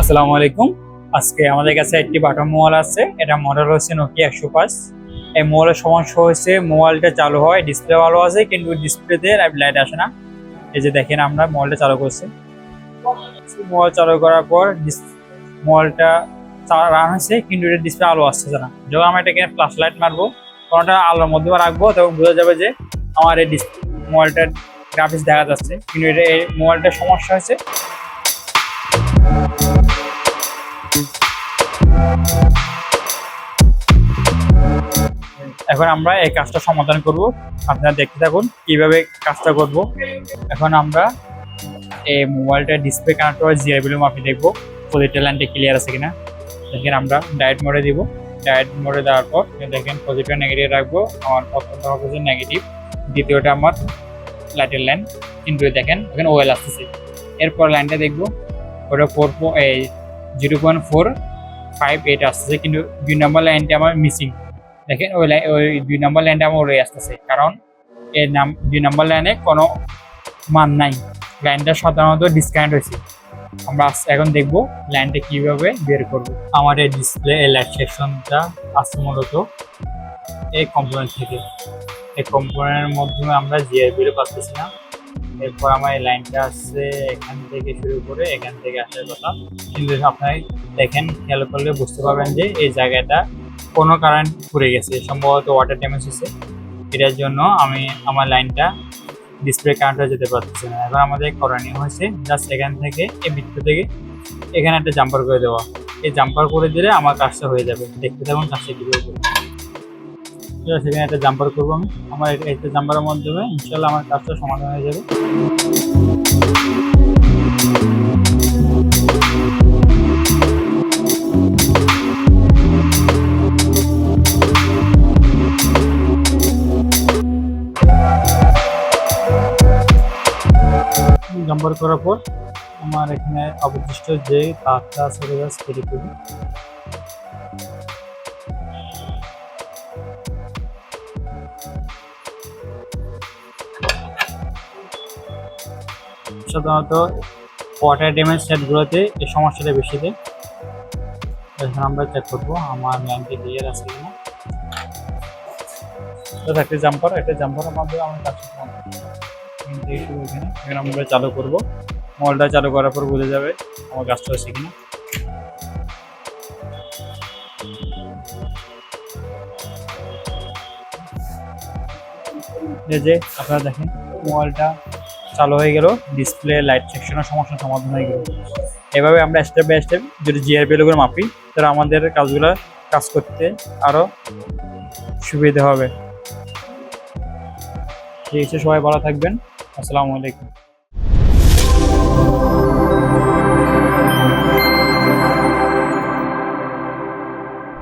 আসসালামু আলাইকুম। আজকে আমাদের কাছে একটি বাটন মোবাইল আছে। এটা মডেল হচ্ছে নোকিয়া একশো পাঁচ। এই মোবাইলের সমস্যা হচ্ছে, মোবাইলটা চালু হয় ডিসপ্লে ভালো আছে, কিন্তু ডিসপ্লেতে লাইট আসে না। এই যে দেখেন আমরা মোবাইলটা চালু করছি। মোবাইল চালু করার পর মোবাইলটা রান হয়েছে কিন্তু এটা ডিসপ্লে আলো আসছে না। যখন আমরা এটাকে ফ্ল্যাশ লাইট মারবো কোনোটা আলোর মধ্যে রাখব, তখন বোঝা যাবে যে আমার এই ডিসপ্লে মোবাইলটার গ্রাফিক্স দেখা যাচ্ছে। কিন্তু এটা, এই মোবাইলটার সমস্যা হয়েছে এখন আমরা এই কাজটা সমাধান করব। আপনারা দেখতে থাকুন কীভাবে কাজটা করব। এখন আমরা এই মোবাইলটা ডিসপ্লে কানেক্ট করে জিআইবিল মাপি দেখব। পজিটিভ লাইনটা ক্লিয়ার আছে কিনা। দেখেন আমরা ডায়েট মোডে দিব। ডায়েট মোডে দেওয়ার পর দেখেন পজিটিভ নেগেটিভ রাখব। আমার প্রথমটা হবে যে নেগেটিভ দ্বিতীয়টা আমার লাইটের লাইন কিন্তু দেখেন এখানে ওয়েল আসতেছে। এরপর লাইনটা দেখব। ওটা ফোর এই zero point four five eight আসতেছে। কিন্তু দুই নম্বর লাইনটা আমার মিসিং দেখেন ওই ওই দুই নম্বর লাইনটা আমার রয়ে আসতেছে। কারণ এর নাম দুই নম্বর লাইনে কোনো মান নাই। লাইনটা সাধারণত ডিসকানেক্ট হয়েছে। আমরা এখন দেখব লাইনটা কীভাবে বের করব। এই ডিসপ্লে এই লাইট সেকশনটা আসছে মূলত এই কম্পোনেন্ট থেকে। এই কম্পোনেন্টের মাধ্যমে আমরা জিআরবির পাচ্ছি না। এরপর আমার এই লাইনটা আসছে এখান থেকে শুরু করে এখান থেকে আসার কথা। কিন্তু আপনার দেখেন, খেয়াল করলে বুঝতে পারবেন যে এই জায়গাটা কোনো কারেন্ট পুড়ে গেছে, সম্ভবত ওয়াটার ড্যামেজ হয়েছে। এটার জন্য আমি আমার লাইনটা ডিসপ্লে কারেন্ট যেতে পারতেছে না। এবার আমাদের করণীয় হয়েছে জাস্ট এখান থেকে, এই বৃত্ত থেকে এখানে একটা জাম্পার করে দেওয়া। এই জাম্পার করে দিলে আমার কাজটা হয়ে যাবে। দেখতে থাকুন কাজটা কীভাবে করব সেখানে একটা জাম্পার করব আমি। আমার এই জাম্পারের মাধ্যমে ইনশাল্লাহ আমার কাজটা সমাধান হয়ে যাবে। জাম্পার করার পর আমার এখানে অবশিষ্ট যে তারটা আছে কেটে দেবো সাধারণত ওয়াটার ড্যামেজ সেটগুলোতে এই সমস্যাটা বেশি দেয়। এখন আমরা চেক করব, আমার লাইনটি ক্লিয়ার আছে কিনা তো একটা জাম্পার একটা জাম্পারের আমাদের আমার কাজ শুধু এখানে এখানে আমরা চালু করব। মলটা চালু করার পর বোঝা যাবে আমার কাজটা হচ্ছে কিনা। যে আপনারা দেখেন মোবাইলটা চালু হয়ে গেল ডিসপ্লে লাইট সেকশনের সমস্যার সমাধান হয়ে গেল। এভাবে আমরা স্টেপ বাই স্টেপ যদি জিআরপি লোকের মাপি, তাহলে আমাদের কাজগুলো কাজ করতে আরও সুবিধা হবে। ঠিক আছে, সবাই ভালো থাকবেন। আসসালামু আলাইকুম।